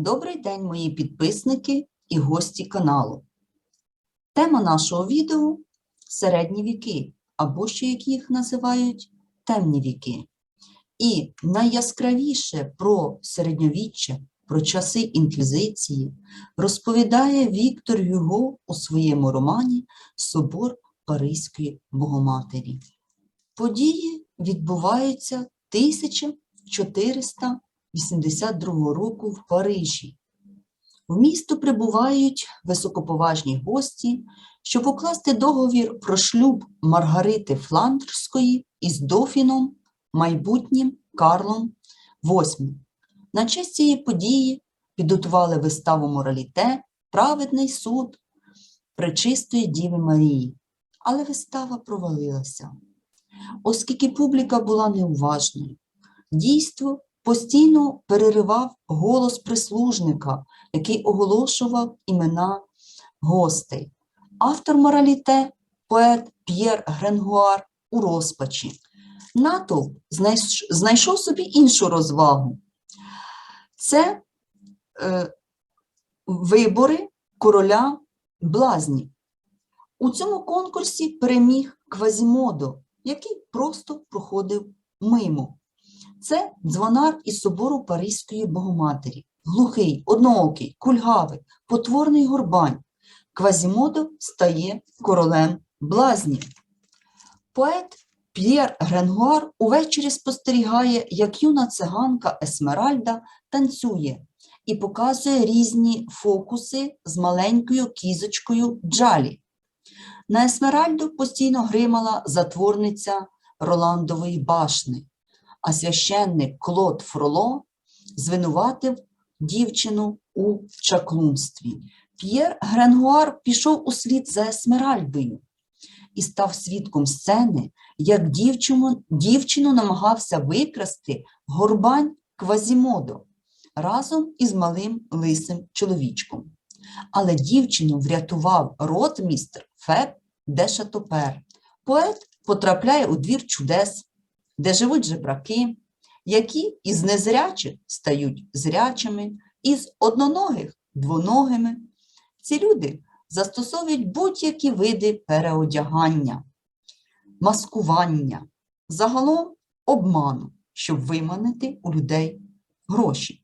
Добрий день, мої підписники і гості каналу. Тема нашого відео середні віки, або ще як їх називають темні віки. І найяскравіше про середньовіччя, про часи інквізиції розповідає Віктор Юго у своєму романі Собор Паризької Богоматері. Події відбуваються 1482 року в Парижі. В місто прибувають високоповажні гості, щоб укласти договір про шлюб Маргарити Фландрської із дофіном, майбутнім Карлом VIII. На честь цієї події підготували виставу мораліте, праведний суд Пречистої Діви Марії. Але вистава провалилася, оскільки публіка була неуважною. Дійство постійно переривав голос прислужника, який оголошував імена гостей. Автор мораліте, поет П'єр Гренгуар у розпачі. Натовп знайшов собі іншу розвагу. Це е, вибори короля блазнів. У цьому конкурсі переміг Квазімодо, який просто проходив мимо. Це дзвонар із собору Паризької Богоматері. Глухий, одноокий, кульгавий, потворний горбань. Квазімодо стає королем блазнів. Поет П'єр Гренгуар увечері спостерігає, як юна циганка Есмеральда танцює і показує різні фокуси з маленькою кізочкою Джалі. На Есмеральду постійно гримала затворниця Роландової башни, а священник Клод Фроло звинуватив дівчину у чаклунстві. П'єр Гренгуар пішов услід за Есмеральдою і став свідком сцени, як дівчину, дівчину намагався викрасти горбань Квазімодо разом із малим лисим чоловічком. Але дівчину врятував ротмістр Феб де Шатопер. Поет потрапляє у двір чудес, де живуть жебраки, які із незрячих стають зрячими, із одноногих двоногими. Ці люди застосовують будь-які види переодягання, маскування, загалом обману, щоб виманити у людей гроші.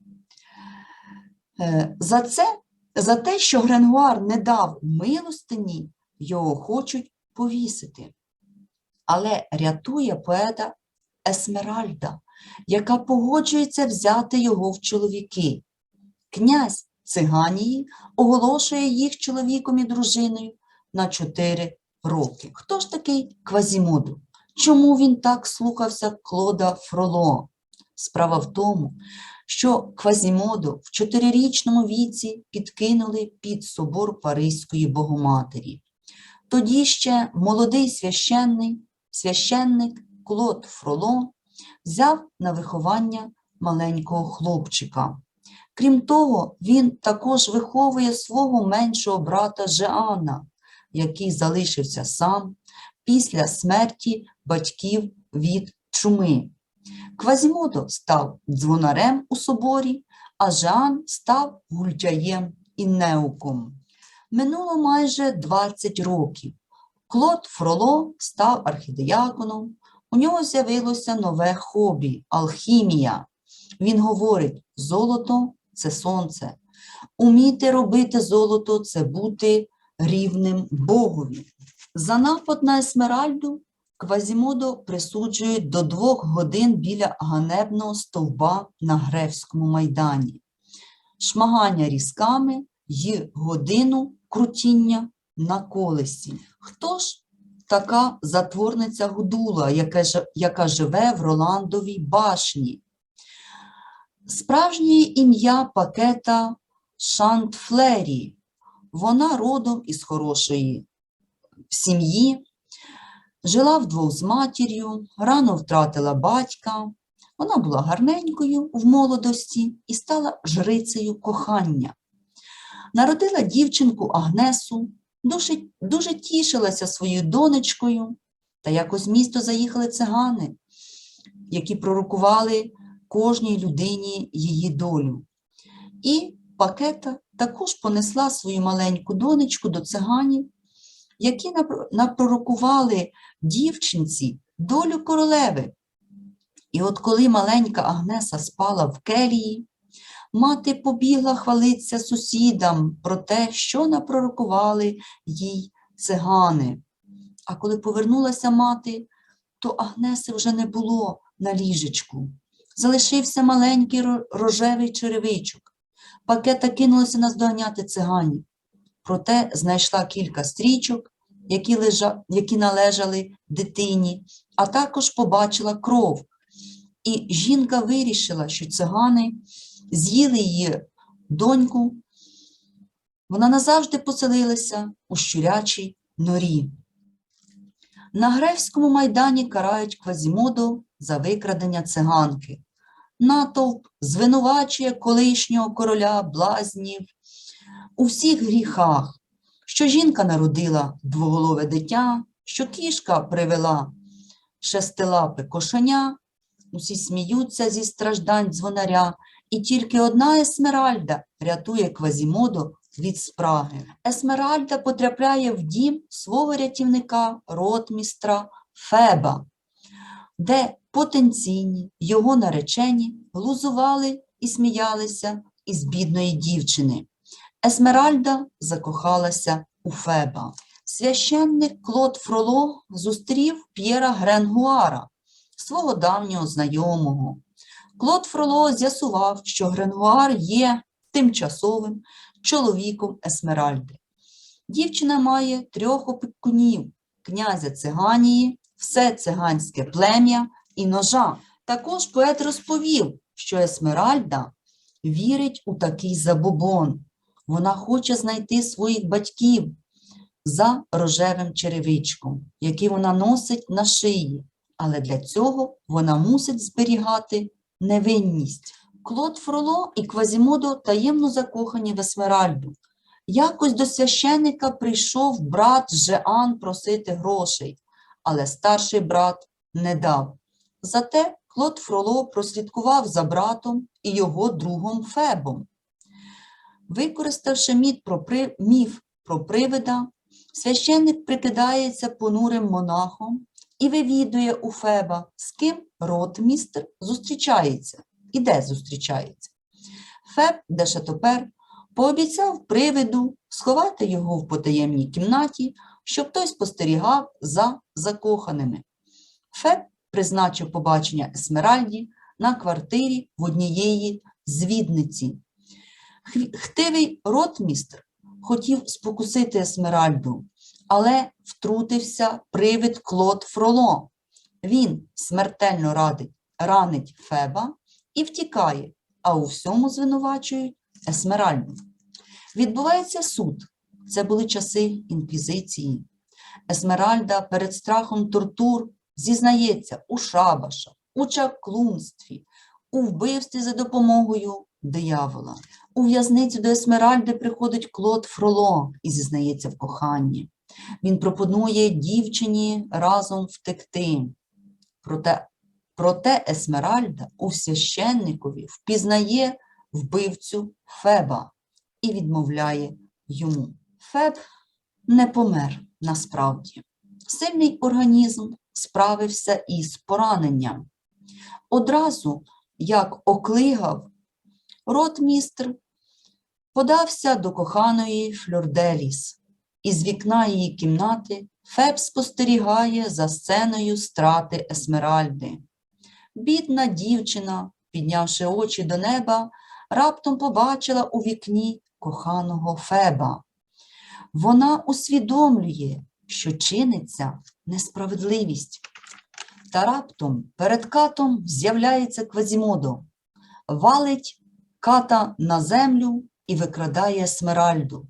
Е, За це, за те, що Гренгуар не дав милостині, його хочуть повісити. Але рятує поета Есмеральда, яка погоджується взяти його в чоловіки. Князь Циганії оголошує їх чоловіком і дружиною на 4 роки. Хто ж такий Квазімоду? Чому він так слухався Клода Фроло? Справа в тому, що Квазімоду в чотирирічному віці підкинули під собор Паризької Богоматері. Тоді ще молодий священник, священник Клод Фроло взяв на виховання маленького хлопчика. Крім того, він також виховує свого меншого брата Жеана, який залишився сам після смерті батьків від чуми. Квазімодо став дзвонарем у соборі, а Жан став гультяєм і неуком. Минуло майже 20 років. Клод Фроло став архідеяконом. У нього з'явилося нове хобі алхімія. Він говорить: золото це сонце. Уміти робити золото це бути рівним Богові. За напад на Есмеральду Квазімодо присуджують до двох годин біля ганебного стовба на Гревському майдані, шмагання різками й годину крутіння на колесі. Хто ж така затворниця Гудула, яка, яка живе в Роландовій башні? Справжнє ім'я пакета Шантфлері. Вона родом із хорошої сім'ї, жила вдвох з матір'ю, рано втратила батька. Вона була гарненькою в молодості і стала жрицею кохання. Народила дівчинку Агнесу, дуже, дуже тішилася своєю донечкою, та якось місто заїхали цигани, які пророкували кожній людині її долю. І Пакета також понесла свою маленьку донечку до циганів, які напророкували дівчинці долю королеви. І от коли маленька Агнеса спала в келії, мати побігла хвалитися сусідам про те, що напророкували їй цигани. А коли повернулася мати, то Агнеси вже не було на ліжечку. Залишився маленький рожевий черевичок. Пакета кинулася наздоганяти циганів. Проте знайшла кілька стрічок, які, лежа... які належали дитині, а також побачила кров. І жінка вирішила, що цигани з'їли її доньку. Вона назавжди поселилася у щурячій норі. На Гревському майдані карають Квазімоду за викрадення циганки. Натовп звинувачує колишнього короля блазнів у всіх гріхах, що жінка народила двоголове дитя, що кішка привела шестилапе кошеня, усі сміються зі страждань дзвонаря, і тільки одна Есмеральда рятує Квазімоду від спраги. Есмеральда потрапляє в дім свого рятівника, ротмістра Феба, де потенційні його наречені глузували і сміялися із бідної дівчини. Есмеральда закохалася у Феба. Священник Клод Фроло зустрів П'єра Гренгуара, свого давнього знайомого. Клод Фроло з'ясував, що Гренгуар є тимчасовим чоловіком Есмеральди. Дівчина має трьох опікунів князя Циганії, все циганське плем'я і ножа. Також поет розповів, що Есмеральда вірить у такий забобон. Вона хоче знайти своїх батьків за рожевим черевичком, який вона носить на шиї, але для цього вона мусить зберігати невинність. Клод Фроло і Квазімодо таємно закохані в Есмеральду. Якось до священика прийшов брат Жеан просити грошей, але старший брат не дав. Зате Клод Фроло прослідкував за братом і його другом Фебом. Використавши міф про, при... міф про привида, священник прикидається понурим монахом і вивідує у Феба, з ким ротмістр зустрічається і де зустрічається. Феб, де шатопер, пообіцяв привиду сховати його в потаємній кімнаті, щоб той спостерігав за закоханими. Феб призначив побачення Есмеральді на квартирі в однієї звідниці. Хтивий ротмістр хотів спокусити Есмеральду, але втрутився привид Клод Фроло. Він смертельно радить, ранить Феба і втікає, а у всьому звинувачують Есмеральду. Відбувається суд. Це були часи інквізиції. Есмеральда перед страхом тортур зізнається у шабаша, у чаклунстві, у вбивстві за допомогою диявола. У в'язницю до Есмеральди приходить Клод Фроло і зізнається в коханні. Він пропонує дівчині разом втекти. Проте, проте Есмеральда у священникові впізнає вбивцю Феба і відмовляє йому. Феб не помер насправді. Сильний організм справився із пораненням. Одразу, як оклигав, ротмістр подався до коханої Флюрделіс. Із вікна її кімнати Феб спостерігає за сценою страти Есмеральди. Бідна дівчина, піднявши очі до неба, раптом побачила у вікні коханого Феба. Вона усвідомлює, що чиниться несправедливість. Та раптом перед катом з'являється Квазімодо, валить ката на землю і викрадає Есмеральду.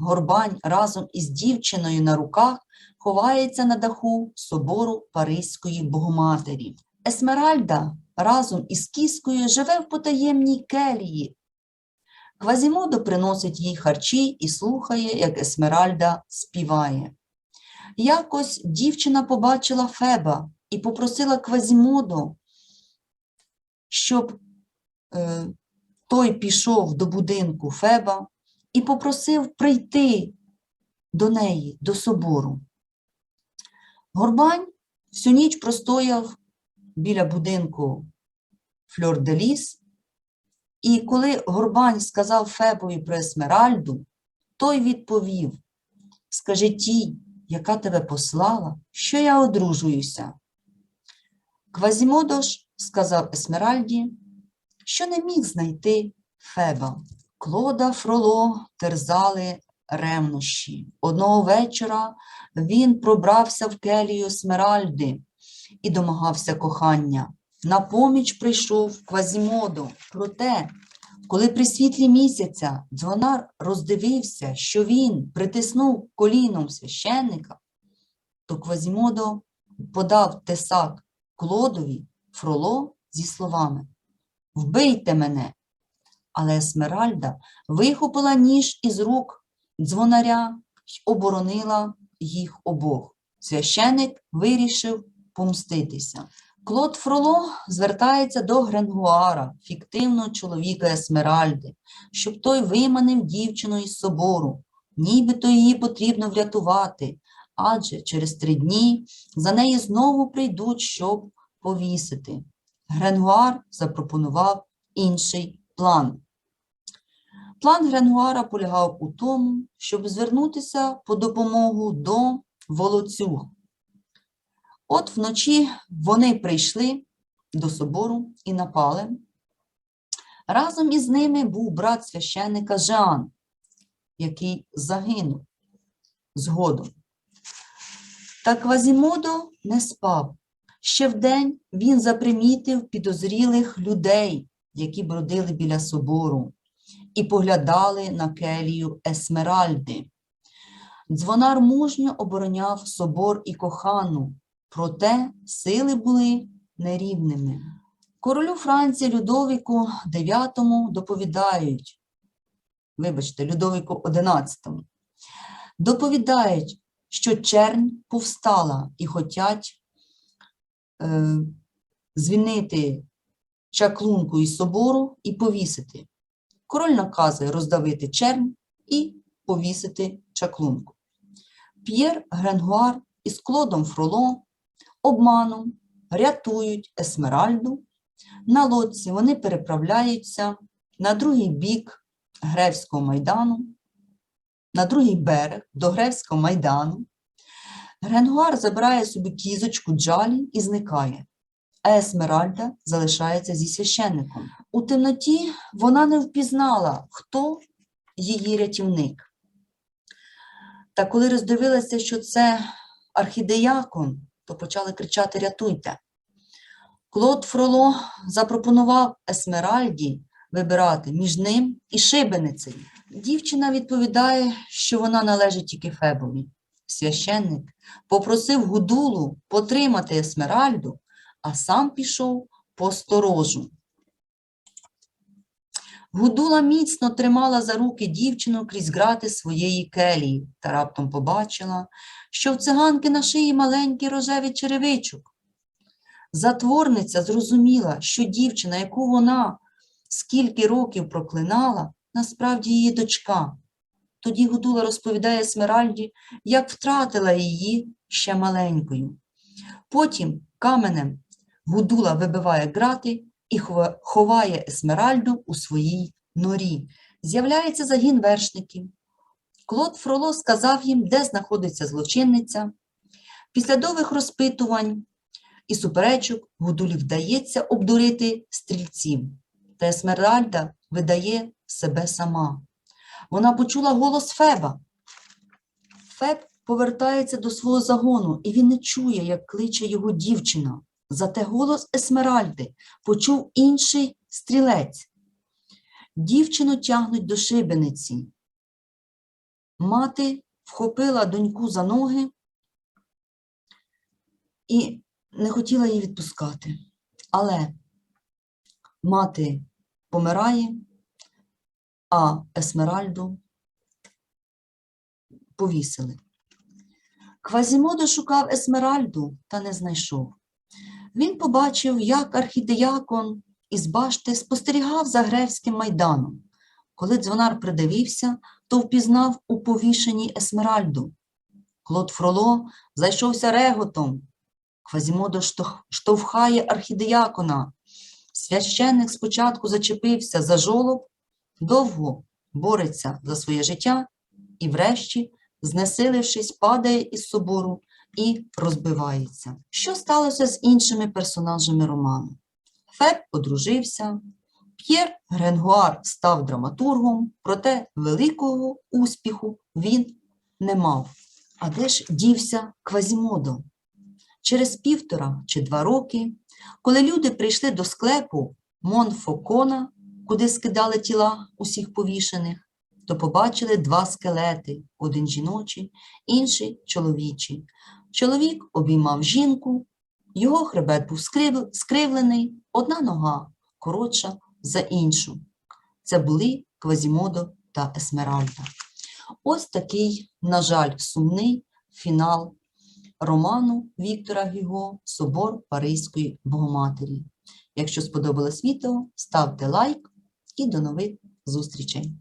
Горбань разом із дівчиною на руках ховається на даху собору Паризької Богоматері. Есмеральда разом із кіскою живе в потаємній келії. Квазімодо приносить їй харчі і слухає, як Есмеральда співає. Якось дівчина побачила Феба і попросила Квазімодо, щоб е, той пішов до будинку Феба і попросив прийти до неї, до собору. Горбань всю ніч простояв біля будинку Фльор-де-Ліс, і коли Горбань сказав Фебові про Есмеральду, той відповів: Скажи тій, яка тебе послала, що я одружуюся. Квазімодо ж сказав Есмеральді, що не міг знайти Феба. Клода Фроло терзали ревнощі. Одного вечора він пробрався в келію Есмеральди і домагався кохання. На поміч прийшов Квазімодо. Проте, коли при світлі місяця дзвонар роздивився, що він притиснув коліном священника, то Квазімодо подав тесак Клодові Фроло зі словами Вбийте мене. Але Есмеральда вихопила ніж із рук дзвонаря й оборонила їх обох. Священик вирішив помститися. Клод Фроло звертається до Гренгуара, фіктивного чоловіка Есмеральди, щоб той виманив дівчину із собору. Нібито її потрібно врятувати, адже через три дні за неї знову прийдуть, щоб повісити. Гренгуар запропонував інший план. План Гренгуара полягав у тому, щоб звернутися по допомогу до волоцюг. От вночі вони прийшли до собору і напали. Разом із ними був брат священника Жан, який загинув згодом. Та Квазімодо не спав. Ще вдень він запримітив підозрілих людей, які бродили біля собору, і поглядали на келію Есмеральди. Дзвонар мужньо обороняв собор і кохану, проте сили були нерівними. Королю Франції Людовіку IX доповідають, вибачте, Людовіку XI, доповідають, що чернь повстала і хотять е, звільнити чаклунку із собору і повісити. Король наказує роздавити чернь і повісити чаклунку. П'єр Гренгуар із Клодом Фроло обманом рятують Есмеральду. На лодці вони переправляються на другий бік Гревського майдану, на другий берег до Гревського майдану. Гренгуар забирає собі кізочку Джалі і зникає, Есмеральда залишається зі священником. У темноті вона не впізнала, хто її рятівник. Та коли роздивилася, що це архідеякон, то почали кричати Рятуйте. Клод Фроло запропонував Есмеральді вибирати між ним і шибеницею. Дівчина відповідає, що вона належить тільки Фебові. Священник попросив Гудулу потримати Есмеральду, а сам пішов по сторожу. Гудула міцно тримала за руки дівчину крізь грати своєї келії та раптом побачила, що в циганки на шиї маленький рожевий черевичок. Затворниця зрозуміла, що дівчина, яку вона скільки років проклинала, насправді її дочка. Тоді Гудула розповідає Смеральді, як втратила її ще маленькою. Потім каменем Гудула вибиває грати і ховає Есмеральду у своїй норі. З'являється загін вершників. Клод Фроло сказав їм, де знаходиться злочинниця. Після довгих розпитувань і суперечок Гудулі вдається обдурити стрільців, та Есмеральда видає себе сама. Вона почула голос Феба. Феб повертається до свого загону, і він не чує, як кличе його дівчина. Зате голос Есмеральди почув інший стрілець. Дівчину тягнуть до шибениці. Мати вхопила доньку за ноги і не хотіла її відпускати. Але мати помирає, а Есмеральду повісили. Квазімодо шукав Есмеральду та не знайшов. Він побачив, як архідеякон із башти спостерігав за Гревським майданом. Коли дзвонар придивився, то впізнав у повішеній Есмеральду. Клод Фроло зайшовся реготом. Квазімодо штовхає архідіякона. Священник спочатку зачепився за жолоб, довго бореться за своє життя і, врешті, знесилившись, падає із собору і розбивається. Що сталося з іншими персонажами роману? Феб одружився, П'єр Гренгуар став драматургом, проте великого успіху він не мав. А де ж дівся Квазімодо? Через півтора чи два роки, коли люди прийшли до склепу Монфокона, куди скидали тіла усіх повішених, то побачили два скелети: один жіночий, інший чоловічий. Чоловік обіймав жінку, його хребет був скрив- скривлений, одна нога коротша за іншу. Це були Квазімодо та Есмеральда. Ось такий, на жаль, сумний фінал роману Віктора Гюго Собор Паризької Богоматері. Якщо сподобалось відео, ставте лайк і до нових зустрічей!